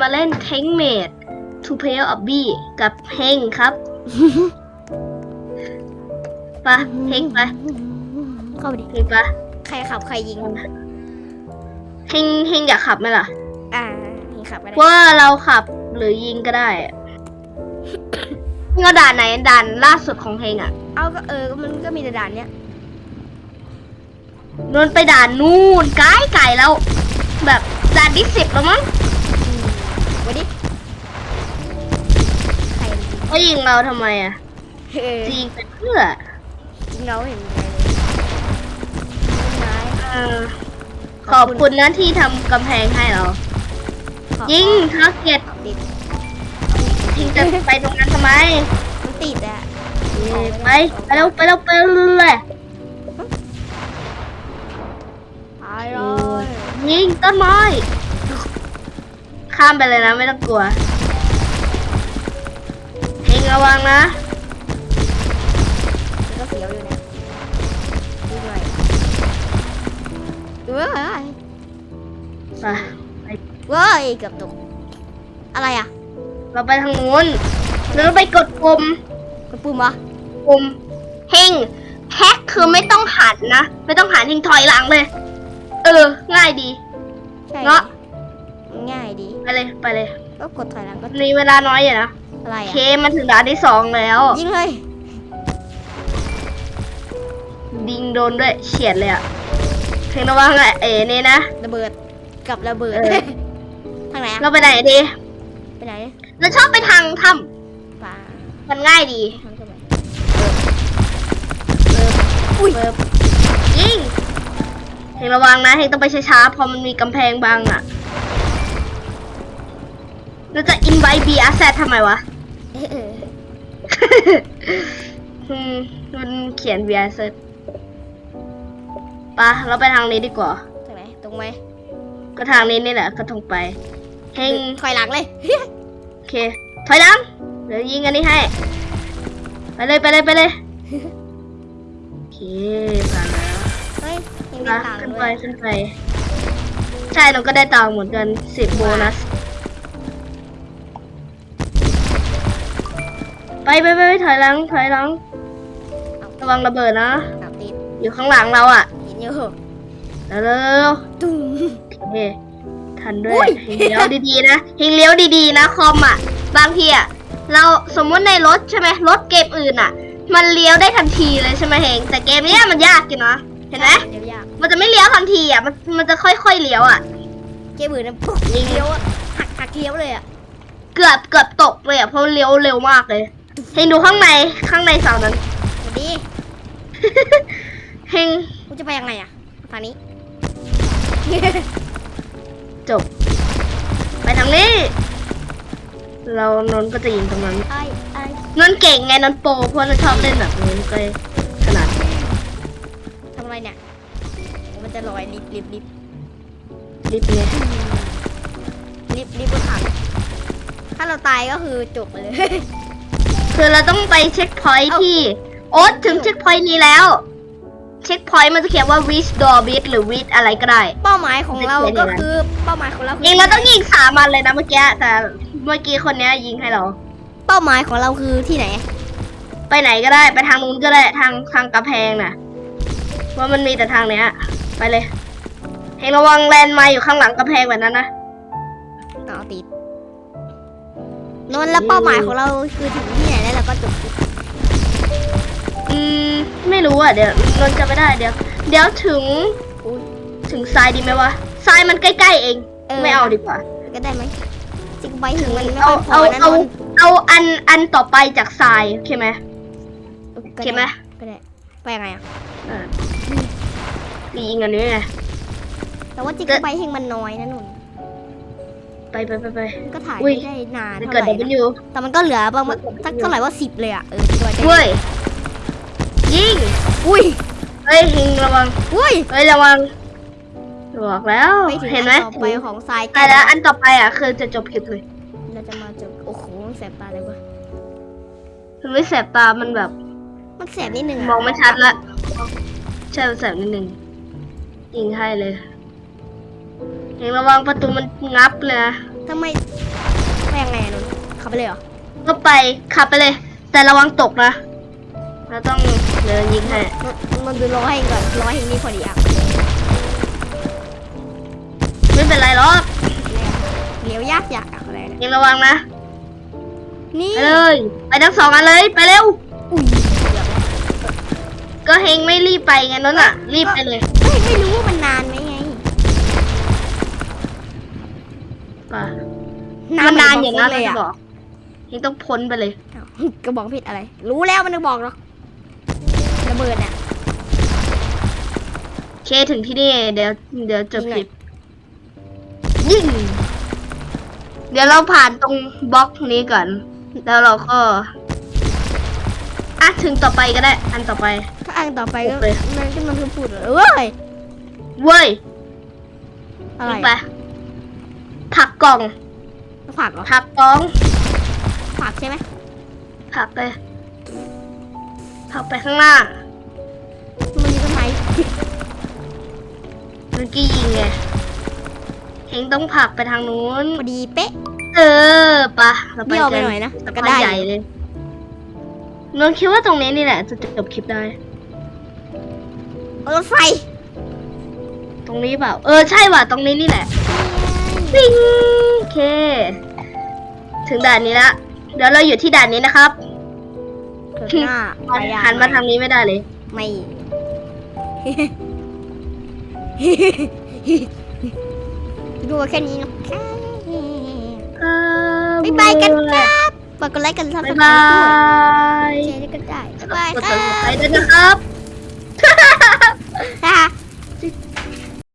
มาเล่น Tank Mate Two Player Obby กับเฮงครับไปะเฮงไปเข้าไปดิ เฮงไปะใครขับใครยิง เฮงเฮงอยากขับไหมล่ะ อ่ายิงขับไปได้ว่าเราขับหรือยิงก็ได้อะก็ด่านไหนด่านล่าสุดของเฮงอะเอาก็เออก็มันก็มีแต่ด่านเนี้ย นนไปด่านนู่นไกลไก่แล้ว แบบด่านที่สิบแล้วมั้งอืม ไว้ดิใครมันยิงก็ยิงเราทำไมอะเออจะยิงไปเพื่อยิงเราเห็นไงเลยต้นไม้เออขอบคุณนะที่ทำกำแพงให้เรา ขอบยิงทาร์เก็ตติดยิงจะไปตรงนั้นทำไมมันติดอะไปไปเร็วไปเร็วไปเร็วเลยตายเลยยิงต้นไม้ ข้ามไปเลยนะไม่ต้องกลัวเฮงระวังนะมันก็เสียวอยู่เนี่ยดูหน่อยเว้ยไปเว้ยเกือบตก อะไรอะ เราไปทางนู้นแล้วเราไปกดปุ่มกดปุ่มวะปุ่มเฮงแฮกคือไม่ต้องหันนะ ไม่ต้องหันเฮงถอยหลังเลย เออ ง่ายดี ใช่เงาะ ง่ายดี ไปเลยไปเลย ก็กดถอยหลังก็มีเวลาน้อยอยู่นะอะไรเคอะมันถึงด่านที่สองแล้ว ยิงเลยดิงโดนด้วยเฉียดเลยอะเฮงระวังอะเอ๋นี่นะ ระเบิดกับระเบิดเออ ทางไหนอะเราไปไหนดีไปไหนเราชอบไปทางถ้ป่าำมันง่ายดีทางเข้าไปอุ้ยยิงเฮงระวังนะเฮงต้องไปช้าๆเพอมันมีกำแพงบังอะ เราจะอินไวบีอาแซททำไมวะเออเอออืมมันเขียน v r เซตปะเราไปทางนี้ดีกว่าทางไหนตรงไหมก็ทางนี้นี่แหละก็ตรงไปเฮงถอยหลังเลยโอเคถอยหลังเดี๋ยวยิงอันนี้ให้ ไปเลยไปเลยไปเลยโอเคผ่านแล้วเฮ้ยยังมีอะต่างขึ้นด้ไปวยขึ้นไป ใช่เราก็ได้ตังค์เหมือนกันสิบโบนัส ไปไปไปไปถอยหลังถอยหลัง ระวังระเบิดนะเอาติดอยู่ข้างหลังเราอะเห็นอยู่เร็วเร็วตุ้มโอเคทันด้อุ้วยยเฮงเลี้ยวดีๆนะเฮงเลี้ยวดีๆนะคอมอะ บางทีอะเราสมมุติในรถใช่ไหมรถเกมอื่นอะ มันเลี้ยวได้ทันทีเลยใช่ไหมเฮงแต่เกมเนี้ยมันยากอยู่นะเห็นไหมเดี๋ยวยากมันจะไม่เลี้ยวทันทีอะมันมันจะค่อยๆเลี้ยวอะเกมอื่นนะปุ๊บยิงเลี้ยวอะหักหักเลี้ยวเลยอะเกือบเกือบตกเลยอะเพราะเลี้ยวเร็วมากเลย เฮงดูข้างในข้างในเสานั้นสวัสดีเฮงกูจะไปยังไงอะทางนี้ จบ ไปทางนี้ เรานนท์ก็จะยิงตรงนั้นไอ้ไอ้นนท์เก่งไงนนท์โปรเพราะนนท์ชอบเล่นแบบนี้ก็เลยขนาดทำอะไรเนี่ยโอ้มันจะลอยลิบลิบลิบลิฟต์เนี่ยลิบลิบบนถังถ้าเราตายก็คือจบไปเลย คือเราต้องไปเช็คพอยท์เอ้าที่โอ๊ตถึงเช็คพอยต์นี้แล้ว เช็คพอยต์มันจะเขียนว่า reach door bit หรือ reach อะไรก็ได้ เป้าหมายของเราไม่เขียนอก็ย่างนั้นคือเป้าหมายของเราคืเองเราต้องยิงสามมันเลยนะเมื่อกี้แต่เมื่อกี้คนเนี้ยยิงให้เรา เป้าหมายของเราคือที่ไหน ไปไหนก็ได้ไปทางนู้นก็ได้ทางทางกระแพงน่ะว่ามันมีแต่ทางเนี้ย ไปเลยเฮงระวังแลนด์ไมาอยู่ข้างหลังกระแพงแบบนั้นนะเอาติดนนท์แล้วเป้าหมายของเราคือถึงที่ไหน แล้วเราก็จบอืมไม่รู้อะเดี๋ยวนนท์จะไม่ได้เดี๋ยว เดี๋ยวถึงอุ้ยถึงทรายดีไหมวะทรายมันใกล้ๆเองไม่เอาดีกว่า ก็ได้ไหมจิกไปถึงมันไม่เอาค่อยพอเอานะนเอานท์เอาอันอันต่อไปจากทรายโอเคไหมก็เก็บไหมด้ก็ได้ไปยังไงอะเออยิงอันนี้ไงแต่ว่าจิกเกิดไปเฮงมันน้อยนะนนท์ ไปไปไปไป มันก็ถ่ายอุ้ยไม่ได้นานมันเท่าเกิดไหร่ดับนะยู แต่มันก็เหลือประมาณมันเกิด สักเท่าไหร่ว่าสิบเลยอะเออจิกไปใกล้เว้ยยิงอุ้ยเฮ้ยหิงระวังอุ้ยเฮ้ยระวังบอกแล้วไปถึงเห็นไหมอันต่อไปของทรายใช่แล้วอันต่อไปอะคือจะจบคลิปเลยเราจะมาจบโอ้โหแสบตาเลยวะมันไม่แสบตามันแบบ มันแสบนิดนึงะมองไม่ชัดละใช่มันแสบนิดนึงยิงให้เลย เห็นระวังประตูมันงับเลยนะอทำไมไปยังไงอะนนท์ขับไปเลยเหรอก็ไปขับไปเลย แต่ระวังตกนะเราต้องเดินยิงให้นนท์นนท์ดูรอให้เองก่อนรอให้เองนี่พอดีอะไม่เป็นไรหรอกเลี้ยวยากยากอะอะไรเนี่ยยิงระวังนะนี่ไปเลยไปทั้งสองอันเลยไปเร็วอุ้ยเกือบแล้วก็เฮงไม่รีบไปไงนั่นน่ะ รีบไปเลยเฮ้ยไม่รู้ว่ามัน ป่ะมันนานอยู่นะเลเรายจะอะบอกเฮงต้องพ้นไปเลยอ้าวก็บอกผิดอะไร รู้แล้วมันนึกบอกหรอกระเบิดเนี่ยเคถึงที่นี่เดี๋ยวเดี๋ยวจบยิงคเลยลิปยิงเดี๋ยวเราผ่านตรงบล็อกนี้ก่อน แล้วเราก็อะถึงต่อไปก็ได้ อันต่อไปถ้าอ่านต่อไปก็โอเคมันก็มันคือพูดเลยเว้ยเว้ยอะไรลงไป ผลักกล่อง ผักเหรอผลักกล่องผักใช่ไหมผลักไปผลักไปข้างหน้า มันมีต้นไม้เมื่อกี้ยิงไงเฮงต้องผลักไปทางนู้น พอดีเป๊ะ เออปะเราไปเบี้ยวไปกันหน่อยนะแต่ก็ก็ได้ได้ใหญ่เลยนนท์คิดว่าตรงนี้นี่แหละ จะจบคลิปได้รถไฟ ตรงนี้เปล่า เออใช่ว่ะตรงนี้นี่แหละ ปิ้งโอเค ถึงด่านนี้ละเดี๋ยวเราอยู่ที่ด่านนี้นะครับเกิดหน้าไปยหันมาทางนี้ไม่ได้เลย ไม่ดูแค่นี้นะบ๊ายบายกันครับฝากกดไลค์กันซับสบ๊ายไครบาต์ด้วยยแชร์กันได้บ๊ายบายกดครัติดตามบด้วยนะครับฮ่า